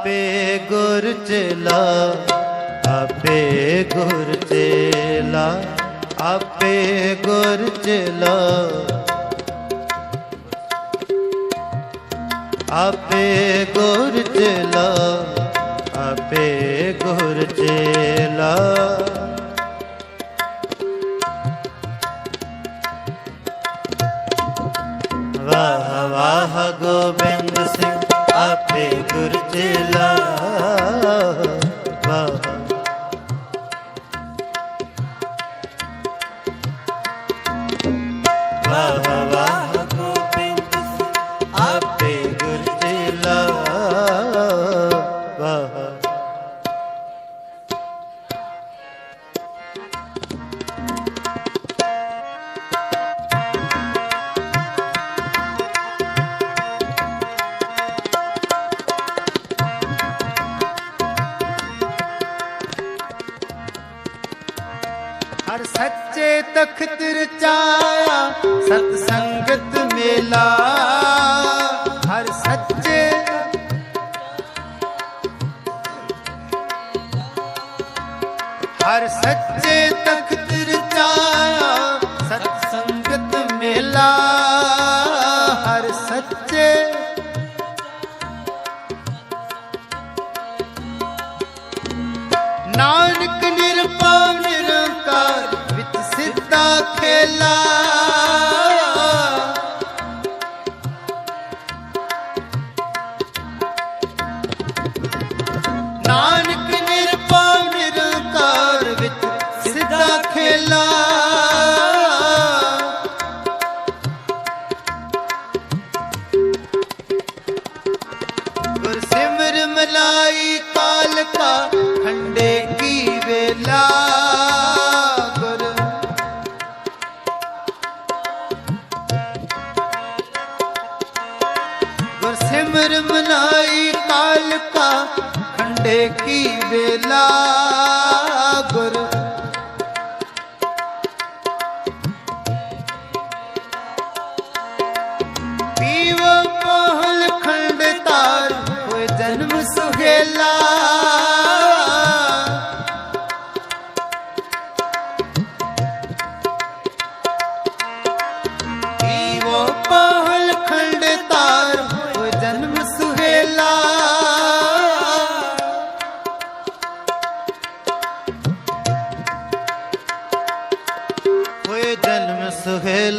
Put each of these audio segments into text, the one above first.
ਆਪੇ ਗੁਰ ਚੇਲਾ, ਆਪੇ ਗੁਰ ਚੇਲਾ, ਆਪੇ ਗੁਰ ਚੇਲਾ। ਆਪੇ ਗੁਰ ਚੇਲਾ, ਆਪੇ ਗੁਰ ਚੇਲਾ। ਵਾਹ ਹਰ ਸੱਚੇ ਤਖਤ ਰਚਾਇਆ, ਸਤ ਸੰਗਤ ਮੇਲਾ। ਹਰ ਸੱਚੇ ਹਰ ਸੱਚੇ ਤਖਤ ਰਚਾਇਆ, ਸਤ ਸੰਗਤ ਮੇਲਾ। ਹਰ ਸੱਚੇ ਨਾਨਕ ಎಲ್ಲಾ ਮਲਾਈ ਕਾਲ ਖੰਡੇ ਕੀ ਵੇਲਾ ਗੁਰ ਪੀਵ ਮੋਹਲ ਖੰਡ ਤਾਰ ਹੋਏ ਜਨਮ ਸੁਹੇਲਾ ਪੀਵ ਖੰਡ ਤਾਰ ਹੋਏ ਜਨਮ ਸੁਹੇਲਾ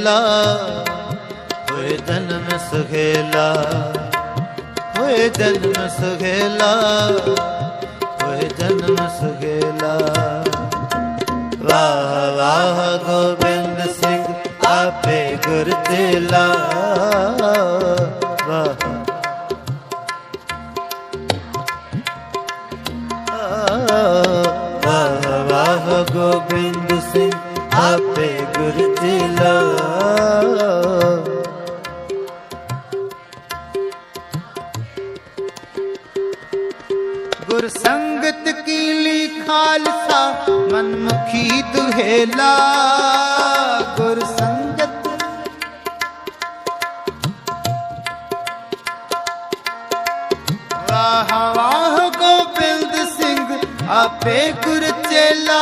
ਸੁਹੇਲਾ, ਹੋਏ ਜਨਮ ਸੁਹੇਲਾ, ਹੋਏ ਜਨਮ ਸੁਹੇਲਾ, ਹੋਏ ਜਨਮ ਸੁਹੇਲਾ। ਵਾਹ ਵਾਹ, ਗੋਬਿੰਦ ਸਿੰਘ, ਆਪੇ ਗੁਰ ਤੇਲਾ। ਗੁਰ ਸੰਗਤ ਕੀਲੀ ਖਾਲਸਾ? ਮਨਮੁਖੀ ਦੁਹੇਲਾ। ਗੁਰ ਸੰਗਤ। ਵਾਹ ਵਾਹ ਗੋਬਿੰਦ ਸਿੰਘ, ਆਪੇ ਗੁਰ ਚੇਲਾ।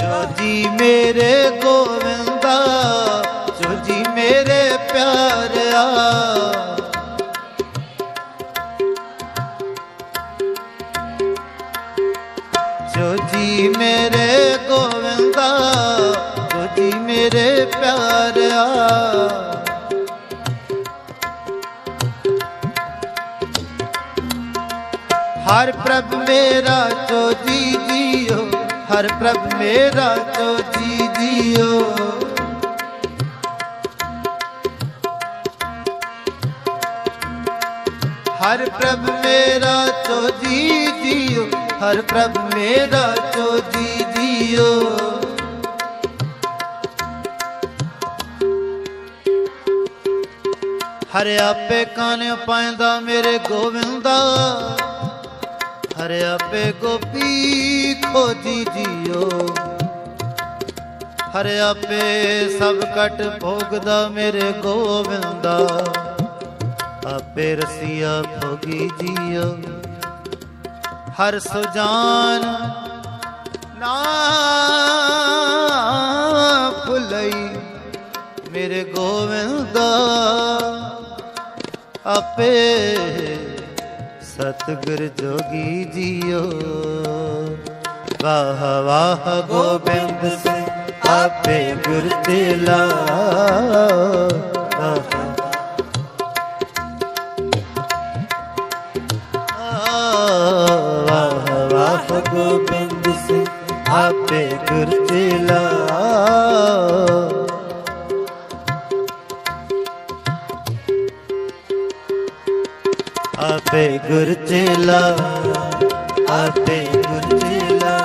ਜੋ ਜੀ ਮੇਰੇ ਗੋਵਿੰਦਾ ਜੋ ਜੀ ਮੇਰੇ ਪਿਆਰਿਆ। ਜੋ ਜੀ ਮੇਰੇ ਗੋਵਿੰਦਾ ਜੋ ਜੀ ਮੇਰੇ ਪਿਆਰਿਆ। ਹਰ ਪ੍ਰਭ ਮੇਰਾ ਤੋ ਜੀ ਜੀਓ, ਹਰ ਪ੍ਰਭ ਮੇਰਾ ਤੋ ਜੀ ਜੀਓ। ਹਰ ਪ੍ਰਭ ਮੇਰਾ ਜੋ ਜੀ ਜੀਓ, ਹਰ ਪ੍ਰਭ ਮੇਰਾ ਜੋ ਜੀ ਜੀਓ। ਹਰ ਆਪੇ ਕਾਨ ਪਾਇੰਦਾ ਮੇਰੇ ਗੋਵਿੰਦਾ। ਹਰ ਆਪੇ ਗੋਪੀ ਖੋਜੀ ਜੀਓ। ਹਰ ਆਪੇ ਸਭ ਕਟ ਭੋਗਦਾ ਮੇਰੇ ਗੋਵਿੰਦਾ। ਆਪੇ ਰਸੀਆ ਭੋਗੀ ਜੀਓ। ਹਰ ਸੁਜਾਨ ਨਾ ਭੁਲਈ ਮੇਰੇ ਗੋਵਿੰਦਾ। ਆਪੇ ਸਤਿਗੁਰ ਜੋਗੀ ਜੀਓ। ਵਾਹ ਵਾਹ ਗੋਬਿੰਦ ਸਿੰਘ, ਆਪੇ ਗੁਰ ਤੇਲਾ ਵਾਹ ਵਾਹ ਗੋਬਿੰਦ ਸਿੰਘ ਆਪੇ ਗੁਰ ਤੇਲਾ ਆਪੇ ਗੁਰ ਚੇਲਾ ਆਪੇ ਗੁਰ ਚੇਲਾ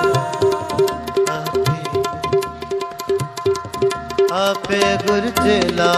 ਆਪੇ ਗੁਰ ਚੇਲਾ।